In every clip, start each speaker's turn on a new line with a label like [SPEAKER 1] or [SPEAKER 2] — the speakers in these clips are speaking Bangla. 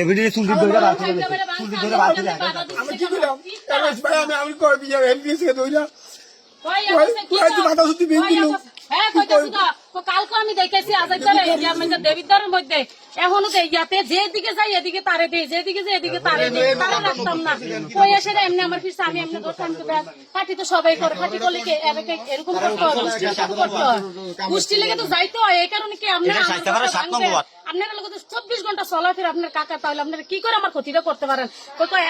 [SPEAKER 1] এভিডেন্স চুলটি ধরে বার চুলটি ধরে বার
[SPEAKER 2] আমি কি করলাম ভাই আমি আমি করে দিয়ে এমপিএস কে দইলা
[SPEAKER 3] হ্যাঁ কইতাছি তো তো কালকে আমি দেখেছি আজাইতারে ইয়া মানে দেবিদ্বারের মধ্যে এখনও দেই ইয়াতে যেদিকে যাই এদিকে তারে দেই যেদিকে যাই এদিকে তারে দেই তারে রাখতাম না কই এসে এমনি আমার পিছে আমি এমনি ধরতাম তো ব্যাস পার্টি তো সবাই করে পার্টি করলে কি এরকম করতে হয় হয় গোষ্ঠী লেগে তো যাইতে হয় এই কারণে কি আপনারা আপনারা চব্বিশ ঘণ্টা চলাফেরা, আপনার কাকা, তাহলে আপনার কি করে আমার ক্ষতিটা করতে পারেন? কই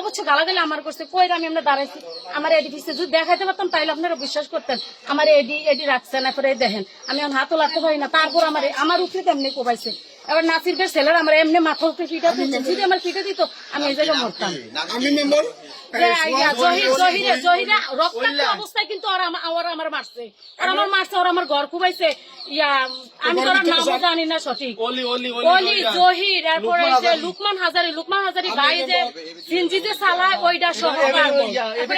[SPEAKER 3] অবশ্য গালা গেলে আমার করছে, কই আমি আমরা দাঁড়াইছি? আমার এডি পিছিয়ে যদি দেখাইতে পারতাম তাহলে আপনারা বিশ্বাস করতেন। আমার এডি এডি রাখছেন এরপরে দেখেন, আমি এখন হাতও লাগতে পারি না, তারপর আমার আমার উপরে তেমনি কোবাইছে এবার নাসির বের ছেলের আমার এমনি মাথা উপরে পিঠা দিচ্ছে। যদি আমার পিঠে দিত আমি এই জায়গায় মরতাম।
[SPEAKER 2] আমি মেম্বার?
[SPEAKER 3] যে, জহির জহিরে জহিরে রক্তাক্ত অবস্থায় কিন্তু ওরা আমার মারছে। ওরা আমার মারছে ওরা আমার ঘর খুবাইছে ইয়া আমি তো নামও জানি না সঠিক। অলি জহির এরপরে যে লুকমান হাজারি লুকমান হাজারি ভাই যে সিনজি যে ওইটা সহ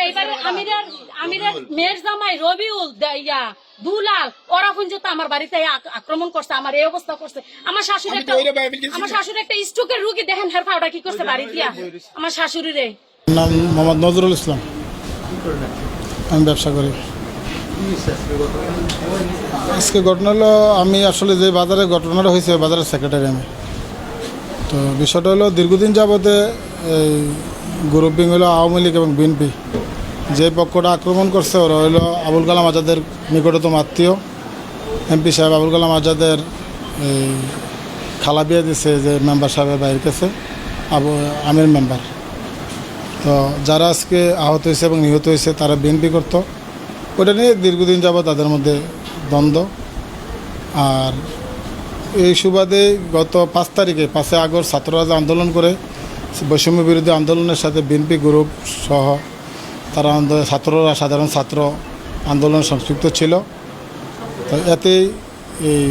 [SPEAKER 3] এইবারে আমিরের আমিরের মেয়ের জামাই রবিউল দে- ইয়া দুলাল ওরা পর্যন্ত আমার বাড়িতে আক্রমণ করছে আমার এই অবস্থা করছে। আমার শাশুড়ি একটা। আমার শাশুড়ি একটা স্ট্রোকের রুগী দেখেন হেরফা ওটা কি করছে বাড়িতে আমার শাশুড়ি রে
[SPEAKER 4] নাম মোহাম্মদ নজরুল ইসলাম। আমি ব্যবসা করি। আজকে ঘটনা হলো আমি আসলে যে বাজারে ঘটনাটা হয়েছে বাজারের সেক্রেটারি আমি। তো বিষয়টা হলো দীর্ঘদিন যাবতে এই গ্রুপিং হলো আওয়ামী লীগ এবং বিএনপি যে পক্ষটা আক্রমণ করছে ওরা হলো আবুল কালাম আজাদের নিকটতম আত্মীয়। এমপি সাহেব আবুল কালাম আজাদের, এই, খালা বিয়ে দিছে যে মেম্বার সাহেবের বাইরের কাছে। আবু, আমির মেম্বার তো যারা আজকে আহত হয়েছে এবং নিহত হয়েছে, তারা বিএনপি করতো। ওটা নিয়ে দীর্ঘদিন যাব তাদের মধ্যে দ্বন্দ্ব। আর এই সুবাদে গত পাঁচ তারিখে, পাঁচই আগস্ট ছাত্ররা যে আন্দোলন করে বৈষম্য বিরোধী আন্দোলনের সাথে বিএনপি গ্রুপ সহ তারা আন্দোলন, ছাত্ররা সাধারণ ছাত্র আন্দোলন সংযুক্ত ছিল। তো এতে এই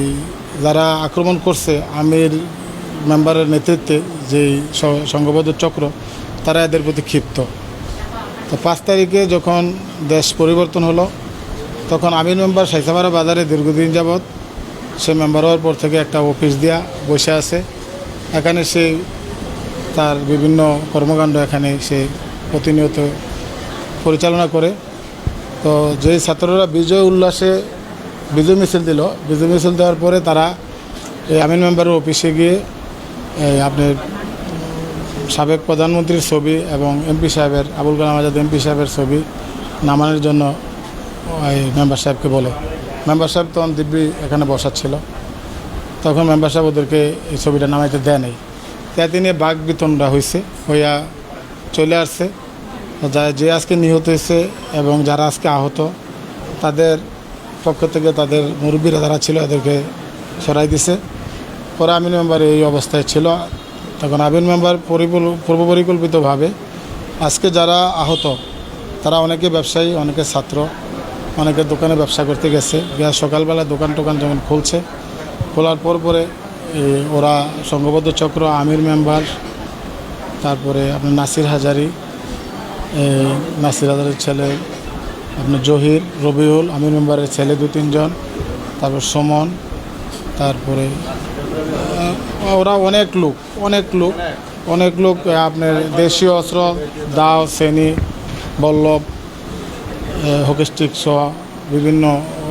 [SPEAKER 4] যারা আক্রমণ করছে, আমির মেম্বারের নেতৃত্বে যেই সংঘবদ্ধ চক্র, তারা এদের প্রতি ক্ষিপ্ত। তো পাঁচ তারিখে যখন দেশ পরিবর্তন হলো, তখন আমির মেম্বার সাইসামারা বাজারে দীর্ঘদিন যাবৎ সে মেম্বার হওয়ার পর থেকে একটা অফিস দিয়া বসে আছে। এখানে সে তার বিভিন্ন কর্মকাণ্ড এখানে সে প্রতিনিয়ত পরিচালনা করে। তো যেই ছাত্ররা বিজয় উল্লাসে বিজয় মিছিল দিল, বিজয় মিছিল দেওয়ার পরে তারা এই আমিন মেম্বারের অফিসে গিয়ে এই আপনার সাবেক প্রধানমন্ত্রীর ছবি এবং এমপি সাহেবের, আবুল কালাম আজাদ এমপি সাহেবের ছবি নামানোর জন্য ওই মেম্বার সাহেবকে বলে। মেম্বার সাহেব তখন দিব্যি এখানে বসাচ্ছিল। তখন মেম্বার সাহেব ওদেরকে এই ছবিটা নামাইতে দেয় নাই। তাতে নিয়ে বাঘ বিতনটা হয়েছে হইয়া চলে আসছে। যা আজকে নিহত হয়েছে এবং যারা আজকে আহত, তাদের পক্ষ থেকে তাদের মুরব্বীরা যারা ছিল এদেরকে সরাই দিছে। পরে আমিন মেম্বার এই অবস্থায় ছিল। তখন আমিন মেম্বার পূর্ব পরিকল্পিতভাবে আজকে যারা আহত, তারা অনেকে ব্যবসায়ী, অনেকে ছাত্র, অনেকে দোকানে ব্যবসা করতে গেছে। গিয়ে সকালবেলা দোকান টোকান যেমন খুলছে, খোলার পর পরে ওরা সংঘবদ্ধ চক্র, আমির মেম্বার, তারপরে আপনার নাসির হাজারি নাসির হাজারের ছেলে আপনার জহির, রবিউল, আমির মেম্বারের ছেলে দু, তিনজন, তারপর সুমন, তারপরে ওরা অনেক লোক অনেক লোক অনেক লোক আপনার দেশীয় অস্ত্র, দাও শ্রেণি বল্লভ হকিস্টিক সোয়া বিভিন্ন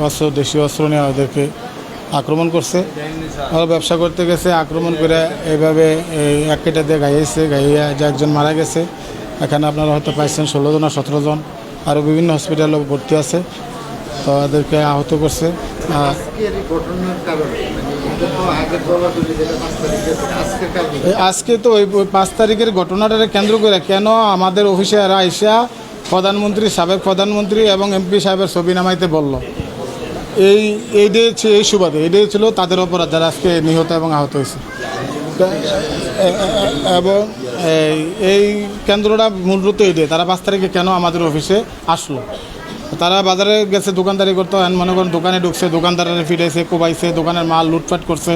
[SPEAKER 4] অস্ত্র, দেশীয় অস্ত্র নিয়ে ওদেরকে আক্রমণ করছে। ওরা ব্যবসা করতে গেছে, আক্রমণ করে এইভাবে এই এক কেটে দিয়ে গাইয়েছে গাইয়া যে একজন মারা গেছে। এখানে আপনারা হয়তো পাইছেন ষোলো জন আর সতেরো জন। আরও বিভিন্ন হসপিটালে ভর্তি আছে। তো এদেরকে আহত করছে।
[SPEAKER 5] এই মানে
[SPEAKER 4] এই আজকে তো ওই পাঁচ তারিখের ঘটনাটাকে কেন্দ্র করে কেন আমাদের অফিসে আইসা প্রধানমন্ত্রী সাবেক প্রধানমন্ত্রী এবং এমপি সাহেবের ছবি নামাইতে বলল। এই এইটাই ছিল এই সুবাদে এটাই ছিল তাদের অপরাধ যারা আজকে নিহত এবং আহত হয়েছে। এবং এই কেন্দ্রটা মূলত এইটাই তারা পাঁচ তারিখে কেন আমাদের অফিসে আসলো? তারা বাজারে গেছে, দোকানদারি করতো মনে করেন দোকানে ঢুকছে, দোকানদারের ফিরেছে কোবাইছে, দোকানের মাল লুটপাট করছে।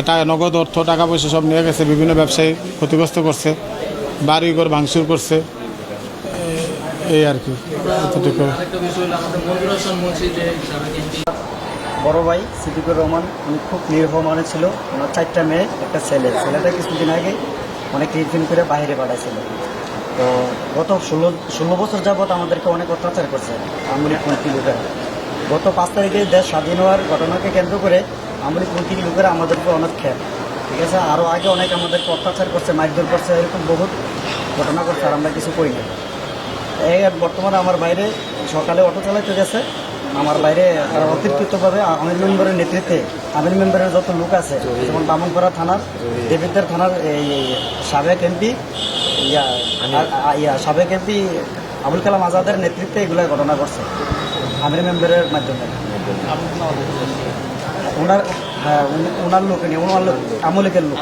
[SPEAKER 4] এটা নগদ অর্থ, টাকা পয়সা সব নিয়ে গেছে, বিভিন্ন ব্যবসায়ী ক্ষতিগ্রস্ত করছে বাড়ি ঘর ভাঙচুর করছে। এই আর কি।
[SPEAKER 6] বড় ভাই সিদ্দিকুর রহমান, উনি খুব নিরীহ মানুষ ছিল। ওনার চারটা মেয়ে, একটা ছেলে। ছেলেটা কিছুদিন আগে অনেক টিফিন করে বাইরে পাঠাইছিল। তো গত ষোলো ষোলো বছর যাবৎ আমাদেরকে অনেক অত্যাচার করছে আমলি কুন্তি লোকেরা গত পাঁচ তারিখে দেশ স্বাধীন হওয়ার ঘটনাকে কেন্দ্র করে আমলি কুন্তি লোকেরা আমাদেরকে অনেক খেয়ে ঠিক আছে? আরও আগে অনেক আমাদেরকে অত্যাচার করছে, মারধর করছে, এরকম বহুত ঘটনা করছে আর আমরা কিছু করি না এই বর্তমানে আমার বাইরে সকালে অটো চালাতে গেছে। আমার বাইরে তারা অতিরিক্তভাবে আমির মেম্বারের নেতৃত্বে আমির মেম্বারের যত লোক আছে যেমন বামনপাড়া থানার দেবিদ্দার থানার এই সাবেক এমপি ইয়া ইয়া সাবেক এমপি আবুল কালাম আজাদের নেতৃত্বে এগুলো ঘটনা করছে আমির মেম্বারের মাধ্যমে। ওনার হ্যাঁ ওনার লোক নিয়ে ওনার লোক আমলিকের লোক।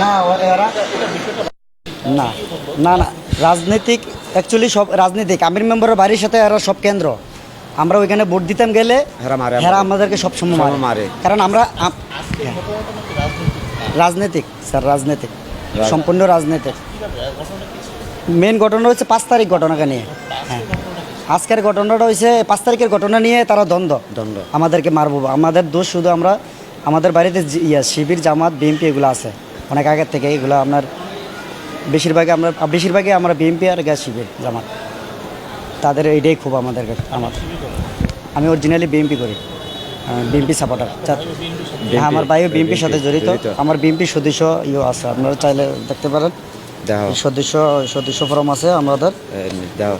[SPEAKER 6] না এরা না না না রাজনৈতিক অ্যাকচুয়ালি সব রাজনৈতিক আমির মেম্বারের বাড়ির সাথে এরা সব কেন্দ্র। আমরা ওইখানে ভোট দিতাম গেলে
[SPEAKER 1] হেরা
[SPEAKER 6] আমাদেরকে সবসময় মারে।
[SPEAKER 1] মারে।
[SPEAKER 6] কারণ আমরা হ্যাঁ। রাজনৈতিক স্যার রাজনৈতিক। সম্পূর্ণ রাজনৈতিক। মেন ঘটনা হচ্ছে পাঁচ তারিখ ঘটনাকে নিয়ে। হ্যাঁ। আজকের ঘটনাটা হয়েছে পাঁচ তারিখের ঘটনা নিয়ে তারা দ্বন্দ্ব। দ্বন্দ্ব। আমাদেরকে মারবো। আমাদের দোষ শুধু আমরা আমাদের বাড়িতে ইয়া শিবির জামাত বিএনপি এগুলো আছে। অনেক আগের থেকে এগুলো আপনার বেশিরভাগই আমরা বেশিরভাগই আমরা বিএনপি আর গ্যাস শিবির জামাত তাদের এইটাই খুব আমাদের কাছে আমার আমি অরিজিনালি বিএনপি করি বিএনপি সাপোর্টার হ্যাঁ আমার ভাইও বিএনপির সাথে জড়িত আমার বিএনপি সদস্য ইয়ে আছে আপনারা চাইলে দেখতে পারেন সদস্য সদস্য ফরম আছে আমাদের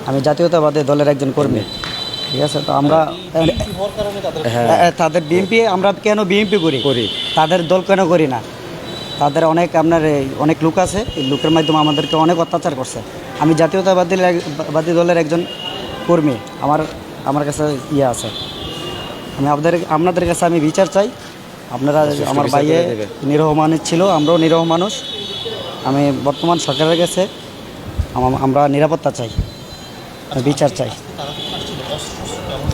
[SPEAKER 6] আমি জাতীয়তাবাদী দলের একজন কর্মী ঠিক আছে তো আমরা হ্যাঁ, তাদের বিএনপি আমরা কেন বিএনপি করি
[SPEAKER 1] করি।
[SPEAKER 6] তাদের দল কেন করি না তাদের অনেক আপনার এই অনেক লোক আছে। এই লোকের মাধ্যমে আমাদেরকে অনেক অত্যাচার করছে। আমি জাতীয়তাবাদী বাদী দলের একজন কর্মী আমার আমার কাছে ইয়ে আছে। আমি আপনাদের আপনাদের কাছে আমি বিচার চাই। আপনারা আমার
[SPEAKER 1] বিচার
[SPEAKER 6] ভাইয়ে নিরহ মানুষ ছিল আমরাও নিরহ মানুষ। আমি বর্তমান সরকারের কাছে আমরা নিরাপত্তা চাই। বিচার চাই।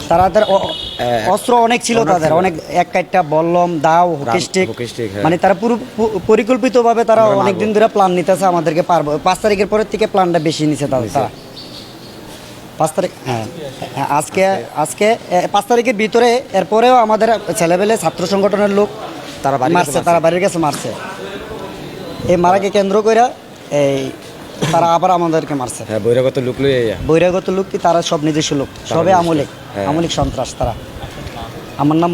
[SPEAKER 6] তাদের অ- অস্ত্র অনেক ছিল তাদের অনেক এক কাইটটা বল্লম দাও হুকিস্টিক।
[SPEAKER 1] হ্যাঁ।
[SPEAKER 6] মানে তারা পুরো পরিকল্পিতভাবে তারা অনেক দিন ধরে প্ল্যান নিতেছে আমাদেরকে পারব পাঁচ তারিখের পরের থেকে প্ল্যানটা বেশি নিছে তাদের তারা। পাঁচ তারিখ হ্যাঁ হ্যাঁ, আজকে আজকে পাঁচ তারিখের ভিতরে এরপরেও আমাদের ছেলেবেলে ছাত্র সংগঠনের লোক
[SPEAKER 1] তারা
[SPEAKER 6] মারছে তারা বাড়ির কাছে মারছে। এই মারাকে কেন্দ্র করে এই তারা আবার আমাদেরকে মারছে।
[SPEAKER 1] হ্যাঁ বৈরাগত লুক লই
[SPEAKER 6] লোক কি তারা সব নিজস্ব লোক সবে আমলিক। আমলিক সন্ত্রাস তারা। আমার নাম